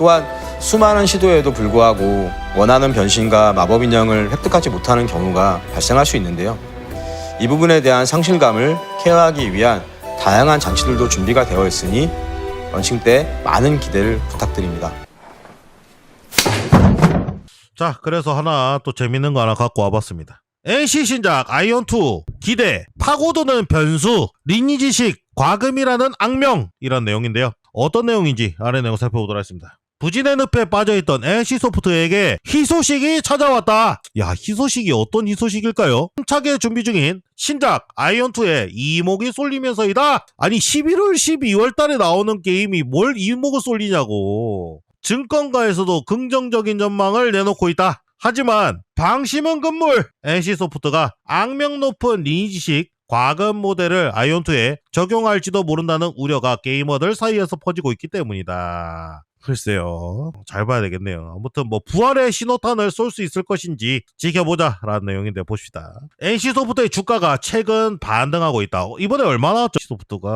또한 수많은 시도에도 불구하고 원하는 변신과 마법 인형을 획득하지 못하는 경우가 발생할 수 있는데요. 이 부분에 대한 상실감을 케어하기 위한 다양한 장치들도 준비가 되어 있으니 런칭 때 많은 기대를 부탁드립니다. 자, 그래서 하나 또 재밌는 거 하나 갖고 와봤습니다. NC 신작 아이언2 기대 파고드는 변수 리니지식 과금이라는 악명 이런 내용인데요. 어떤 내용인지 아래 내용 살펴보도록 하겠습니다. 부진의 늪에 빠져있던 NC 소프트에게 희소식이 찾아왔다. 야, 희소식이 어떤 희소식일까요? 힘차게 준비 중인 신작 아이언2의 이목이 쏠리면서이다. 아니 11월 12월 달에 나오는 게임이 뭘 이목을 쏠리냐고. 증권가에서도 긍정적인 전망을 내놓고 있다. 하지만 방심은 금물 NC소프트가 악명 높은 리니지식 과금 모델을 아이온2에 적용할지도 모른다는 우려가 게이머들 사이에서 퍼지고 있기 때문이다. 글쎄요. 잘 봐야 되겠네요. 아무튼 뭐 부활의 신호탄을 쏠 수 있을 것인지 지켜보자 라는 내용인데 봅시다. NC소프트의 주가가 최근 반등하고 있다. 어, 이번에 얼마 나왔죠? NC소프트가.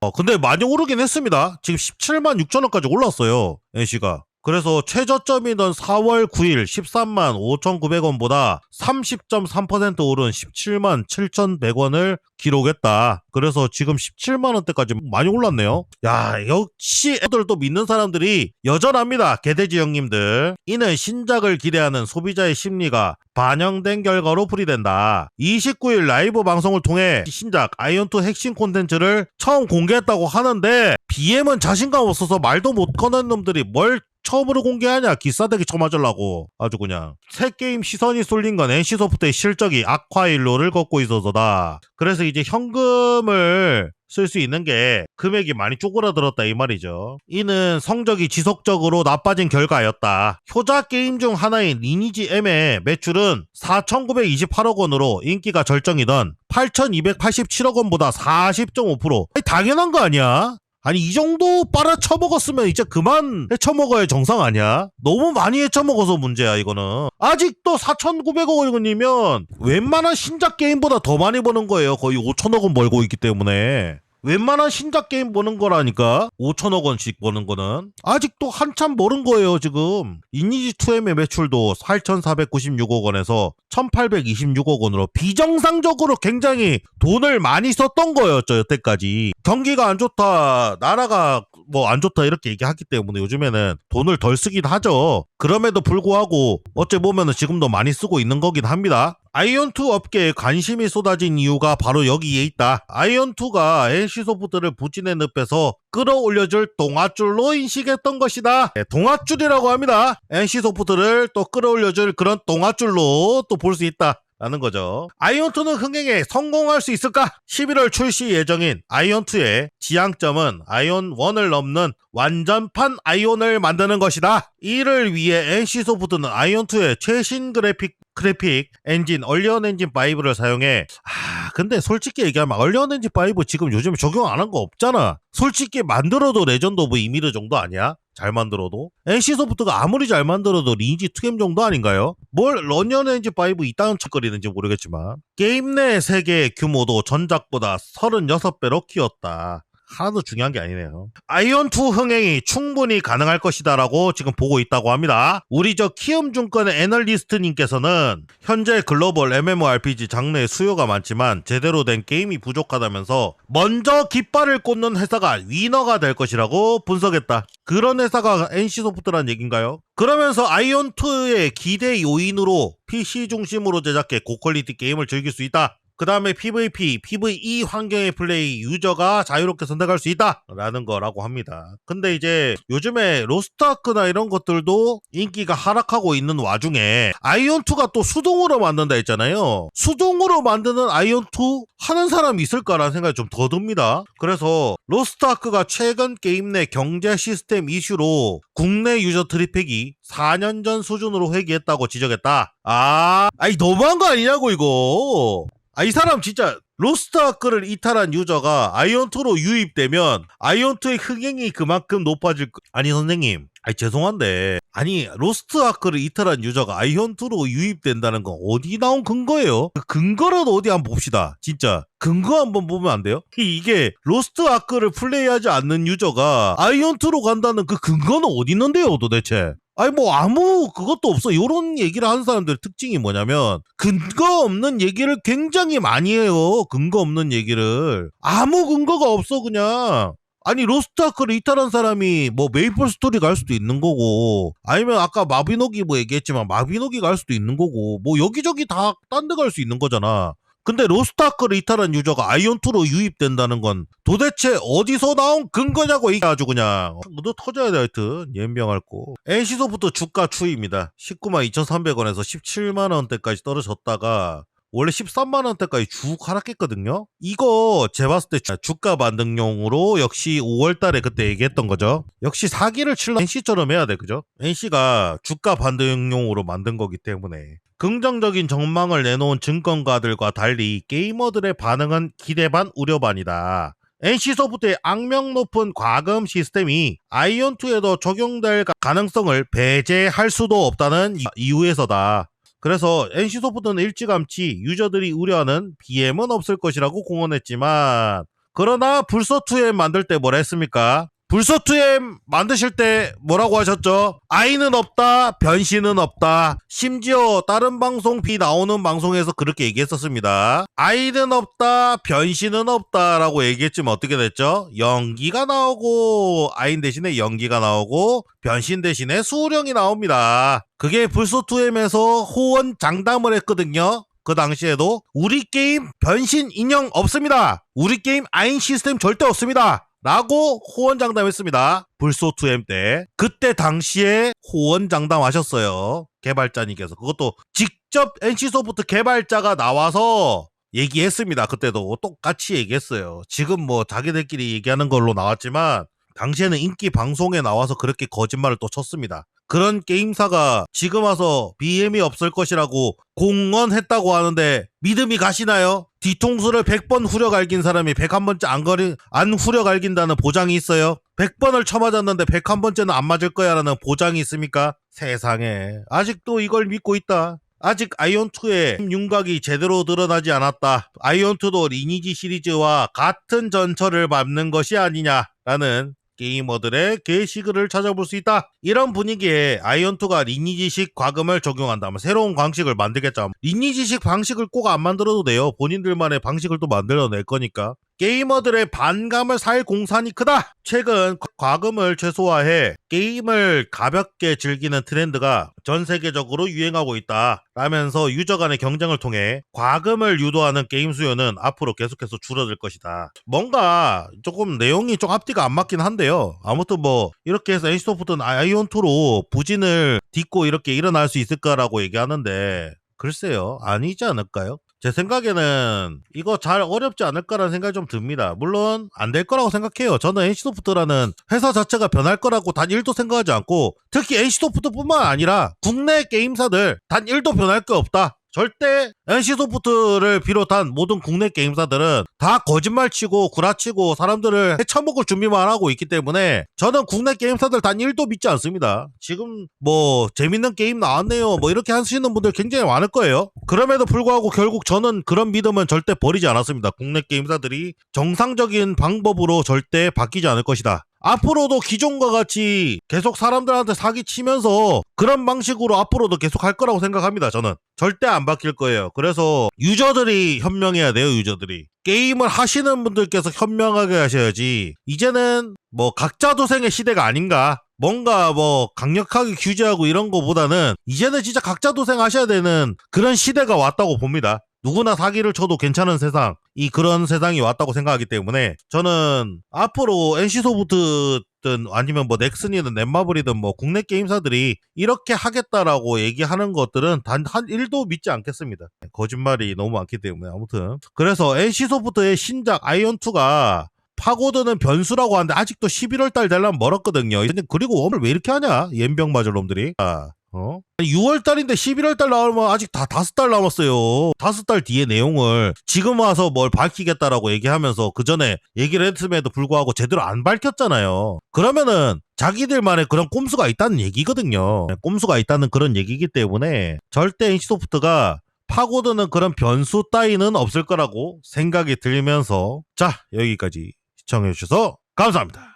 어, 근데 많이 오르긴 했습니다. 지금 17만 6천 원까지 올랐어요. NC가. 그래서 최저점이던 4월 9일 13만 5,900원보다 30.3% 오른 17만 7,100원을 기록했다. 그래서 지금 17만 원대까지 많이 올랐네요. 야, 역시 애들도 믿는 사람들이 여전합니다. 개돼지 형님들. 이는 신작을 기대하는 소비자의 심리가 반영된 결과로 풀이된다. 29일 라이브 방송을 통해 신작 아이언2 핵심 콘텐츠를 처음 공개했다고 하는데 BM은 자신감 없어서 말도 못 꺼낸 놈들이 뭘 처음으로 공개하냐? 기싸대기 쳐맞으려고. 아주 그냥. 새 게임 시선이 쏠린 건 NC소프트의 실적이 악화일로를 걷고 있어서다. 그래서 이제 현금을 쓸 수 있는 게 금액이 많이 쪼그라들었다 이 말이죠. 이는 성적이 지속적으로 나빠진 결과였다. 효자 게임 중 하나인 리니지 M의 매출은 4,928억 원으로 인기가 절정이던 8,287억 원보다 40.5% 아니, 당연한 거 아니야 아니 이 정도 빨아 쳐먹었으면 이제 그만 해쳐먹어야 정상 아니야? 너무 많이 해쳐먹어서 문제야 이거는. 아직도 4,900억 원이면 웬만한 신작 게임보다 더 많이 버는 거예요. 거의 5천억 원 벌고 있기 때문에 웬만한 신작 게임 버는 거라니까. 5천억 원씩 버는 거는. 아직도 한참 버는 거예요 지금. 이니지 2M의 매출도 8,496억 원에서 1,826억 원으로 비정상적으로 굉장히 돈을 많이 썼던 거였죠 여태까지. 경기가 안 좋다 나라가 뭐 안 좋다 이렇게 얘기하기 때문에 요즘에는 돈을 덜 쓰긴 하죠. 그럼에도 불구하고 어째 보면은 지금도 많이 쓰고 있는 거긴 합니다 아이언2 업계에 관심이 쏟아진 이유가 바로 여기에 있다. 아이언2가 NC소프트를 부진의 늪에서 끌어올려줄 동아줄로 인식했던 것이다. 네, 동아줄이라고 합니다. NC소프트를 또 끌어올려줄 그런 동아줄로 또 볼 수 있다. 라는 거죠. 아이언2는 흥행에 성공할 수 있을까? 11월 출시 예정인 아이언2의 지향점은 아이언1을 넘는 완전판 아이온을 만드는 것이다. 이를 위해 NC소프트는 아이언2의 최신 그래픽 그래픽 엔진 얼리언 엔진 5를 사용해 아 근데 솔직히 얘기하면 얼리언 엔진 5 지금 요즘에 적용 안 한 거 없잖아 솔직히 만들어도 레전드 오브 이미르 정도 아니야? 잘 만들어도 NC소프트가 아무리 잘 만들어도 리니지 2M 정도 아닌가요? 뭘 엔진 5 이딴 척거리는지 모르겠지만 게임 내 세계의 규모도 전작보다 36배로 키웠다 하나도 중요한 게 아니네요. 아이언2 흥행이 충분히 가능할 것이다라고 지금 보고 있다고 합니다. 우리 저 키움증권의 애널리스트님께서는 현재 글로벌 MMORPG 장르의 수요가 많지만 제대로 된 게임이 부족하다면서 먼저 깃발을 꽂는 회사가 위너가 될 것이라고 분석했다. 그런 회사가 NC소프트란 얘긴가요? 그러면서 아이언2의 기대 요인으로 PC 중심으로 제작해 고퀄리티 게임을 즐길 수 있다. 그 다음에 PVP, PVE 환경의 플레이 유저가 자유롭게 선택할 수 있다! 라는 거라고 합니다. 근데 이제 요즘에 로스트아크나 이런 것들도 인기가 하락하고 있는 와중에 아이온2가 또 수동으로 만든다 했잖아요. 수동으로 만드는 아이온2 하는 사람이 있을까라는 생각이 좀 더 듭니다. 그래서 로스트아크가 최근 게임 내 경제 시스템 이슈로 국내 유저 트리팩이 4년 전 수준으로 회귀했다고 지적했다. 아, 아니 너무한 거 아니냐고 이거. 아, 이 사람 진짜 로스트아크를 이탈한 유저가 아이언2로 유입되면 아이언2의 흥행이 그만큼 높아질 거... 아니 선생님. 아니 죄송한데. 아니 로스트 아크를 이탈한 유저가 아이언2로 유입된다는 건 어디 나온 근거예요? 그 근거는 어디 한번 봅시다. 진짜. 근거 한번 보면 안 돼요? 이게 로스트 아크를 플레이하지 않는 유저가 아이언2로 간다는 그 근거는 어디 있는데요 도대체 아니 뭐 아무 그것도 없어. 요런 얘기를 하는 사람들의 특징이 뭐냐면 근거 없는 얘기를 굉장히 많이 해요. 근거 없는 얘기를. 아무 근거가 없어 그냥. 아니 로스트아크를 이탈한 사람이 뭐 메이플 스토리 갈 수도 있는 거고 아니면 아까 마비노기 뭐 얘기했지만 마비노기 갈 수도 있는 거고 뭐 여기저기 다 딴 데 갈 수 있는 거잖아 근데 로스트아크를 이탈한 유저가 아이언2로 유입된다는 건 도대체 어디서 나온 근거냐고 아주 그냥 너도 터져야 돼 하여튼 연병할 거 NC소프트 주가 추이입니다 19만 2,300원에서 17만 원대까지 떨어졌다가 원래 13만 원대까지 쭉 하락했거든요. 이거 제 봤을 때 주가 반등용으로 역시 5월 달에 그때 얘기했던 거죠. 역시 사기를 칠러 NC처럼 해야 돼. 그죠? NC가 주가 반등용으로 만든 거기 때문에 긍정적인 전망을 내놓은 증권가들과 달리 게이머들의 반응은 기대 반 우려 반이다. NC소프트의 악명 높은 과금 시스템이 아이온2에도 적용될 가능성을 배제할 수도 없다는 이- 이유에서다. 그래서 NC소프트는 일찌감치 유저들이 우려하는 BM은 없을 것이라고 공언했지만 그러나 불소2M 만들 때 뭐라 했습니까? 불소2M 만드실 때 뭐라고 하셨죠? 아이는 없다, 변신은 없다. 심지어 다른 방송 비 나오는 방송에서 그렇게 얘기했었습니다. 아이는 없다, 변신은 없다라고 얘기했지만 어떻게 됐죠? 연기가 나오고 아인 대신에 연기가 나오고 변신 대신에 수령이 나옵니다. 그게 불소2M에서 호언 장담을 했거든요. 그 당시에도 우리 게임 변신 인형 없습니다. 우리 게임 아인 시스템 절대 없습니다. 라고 호언장담했습니다. 불소2M 때. 그때 당시에 호언장담하셨어요. 개발자님께서. 그것도 직접 NC소프트 개발자가 나와서 얘기했습니다. 그때도 똑같이 얘기했어요. 지금 뭐 자기들끼리 얘기하는 걸로 나왔지만 당시에는 인기 방송에 나와서 그렇게 거짓말을 또 쳤습니다. 그런 게임사가 지금 와서 BM이 없을 것이라고 공언했다고 하는데 믿음이 가시나요? 뒤통수를 100번 후려 갈긴 사람이 101번째 안 거리 안 후려 갈긴다는 보장이 있어요? 100번을 쳐맞았는데 101번째는 안 맞을 거야라는 보장이 있습니까? 세상에 아직도 이걸 믿고 있다. 아직 아이온2의 윤곽이 제대로 드러나지 않았다. 아이온2도 리니지 시리즈와 같은 전철을 밟는 것이 아니냐라는 게이머들의 게시글을 찾아볼 수 있다. 이런 분위기에 아이언2가 리니지식 과금을 적용한다면 새로운 방식을 만들겠죠. 리니지식 방식을 꼭 안 만들어도 돼요. 본인들만의 방식을 또 만들어낼 거니까. 게이머들의 반감을 살 공산이 크다. 최근 과금을 최소화해 게임을 가볍게 즐기는 트렌드가 전 세계적으로 유행하고 있다. 라면서 유저 간의 경쟁을 통해 과금을 유도하는 게임 수요는 앞으로 계속해서 줄어들 것이다. 뭔가 조금 내용이 좀 앞뒤가 안 맞긴 한데요. 아무튼 뭐 이렇게 해서 NC소프트는 아이온2로 부진을 딛고 이렇게 일어날 수 있을까라고 얘기하는데 글쎄요. 아니지 않을까요? 제 생각에는 이거 잘 어렵지 않을 까라는 생각이 좀 듭니다. 물론 안 될 거라고 생각해요. 저는 NC소프트라는 회사 자체가 변할 거라고 단 1도 생각하지 않고 특히 NC소프트뿐만 아니라 국내 게임사들 단 1도 변할 게 없다. 절대 NC소프트를 비롯한 모든 국내 게임사들은 다 거짓말치고 구라치고 사람들을 해쳐먹을 준비만 하고 있기 때문에 저는 국내 게임사들 단 1도 믿지 않습니다. 지금 뭐 재밌는 게임 나왔네요. 뭐 이렇게 하시는 분들 굉장히 많을 거예요. 그럼에도 불구하고 결국 저는 그런 믿음은 절대 버리지 않았습니다. 국내 게임사들이 정상적인 방법으로 절대 바뀌지 않을 것이다. 앞으로도 기존과 같이 계속 사람들한테 사기 치면서 그런 방식으로 앞으로도 계속 할 거라고 생각합니다. 저는 절대 안 바뀔 거예요. 그래서 유저들이 현명해야 돼요. 유저들이 게임을 하시는 분들께서 현명하게 하셔야지. 이제는 뭐 각자 도생의 시대가 아닌가. 뭔가 뭐 강력하게 규제하고 이런 거보다는 이제는 진짜 각자 도생 하셔야 되는 그런 시대가 왔다고 봅니다. 누구나 사기를 쳐도 괜찮은 세상, 이 그런 세상이 왔다고 생각하기 때문에 저는 앞으로 NC소프트든 아니면 뭐 넥슨이든 넷마블이든 뭐 국내 게임사들이 이렇게 하겠다라고 얘기하는 것들은 단한 1도 믿지 않겠습니다. 거짓말이 너무 많기 때문에 아무튼 그래서 NC소프트의 신작 아이언2가 파고드는 변수라고 하는데 아직도 11월 달 되려면 멀었거든요. 그리고 오늘 왜 이렇게 하냐? 옌병 맞을 놈들이. 아, 어? 6월 달인데 11월 달 나오면 아직 다 다섯 달 남았어요. 다섯 달 뒤에 내용을 지금 와서 뭘 밝히겠다라고 얘기하면서 그 전에 얘기를 했음에도 불구하고 제대로 안 밝혔잖아요. 그러면은 자기들만의 그런 꼼수가 있다는 얘기거든요. 꼼수가 있다는 그런 얘기이기 때문에 절대 NC소프트가 파고드는 그런 변수 따위는 없을 거라고 생각이 들면서 자 여기까지 시청해주셔서 감사합니다.